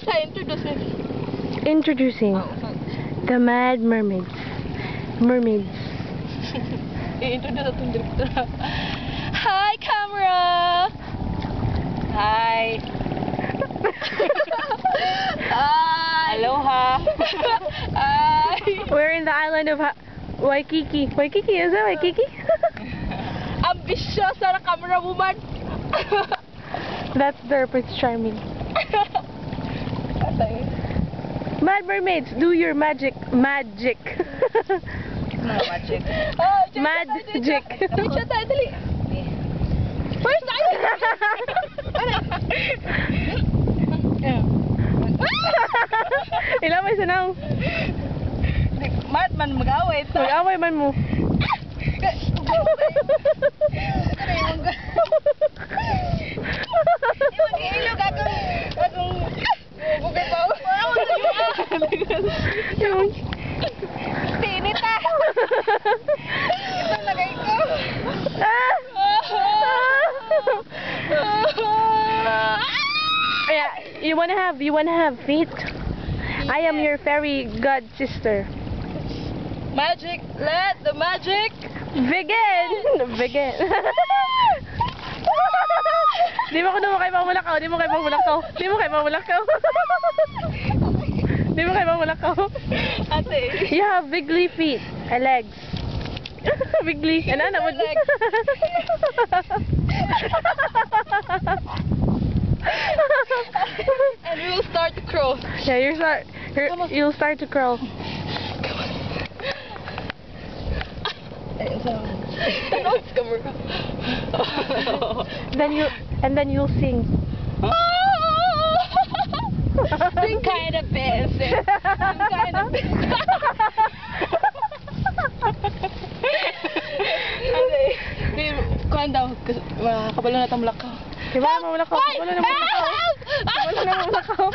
Sa introduce me. Introducing Oh, sorry. the Mad Mermaids. Mermaids. I-introduce atong director. Hi, camera! Hi! Hi! Aloha! Hi! We're in the island of ha- Waikiki. Waikiki, is it Waikiki? Ambisyosa na camera woman! That's their Prince Charming. Mad Mermaids, do your magic. Magic. magic. Oh, check Magic. Picture tayo, dali. First tayo! Ilan may sanang? Mat man mag-away. Mag-away man mo. You wanna have you wanna have feet? I am your fairy god sister. Magic, let the magic. Begin! Begin! Di mo ko naman kayo pamulakaw. Di mo kayo pamulakaw. Di mo kayo pamulakaw. Di mo kayo pamulakaw. Ate. You have wiggly feet and legs. wiggly. Ano na mo? Legs. And we will yeah, you're start, you're, you'll start to on. Then you and then you'll sing. Sing kind of busy. Sing kind of busy. Kuhan daw. Kabalo na itong mulakaw. Di ba mamulakaw? Wala na mamulakaw. Wala na mamulakaw.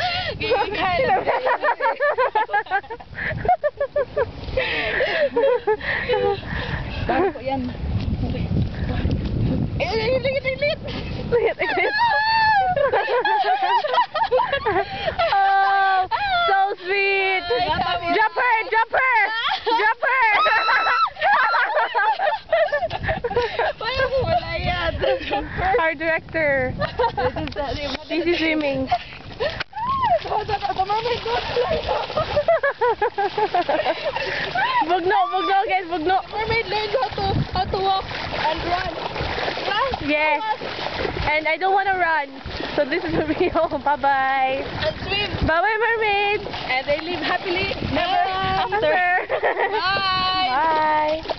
Bago. Eh, eh, eh, eh ligit, ligit, ligit! Ligit! Oh, so sweet! Drop her! Drop her! Drop her! Parang wala yan. Our director. This is swimming. Hold on, the moment, don't guys, bugno. Mermaid learned how to how to walk and run. Run. Yes. And I don't want to run. So this is the video. Bye-bye. And swim. Bye-bye, mermaids. And they live happily never Bye. after. Bye. Bye.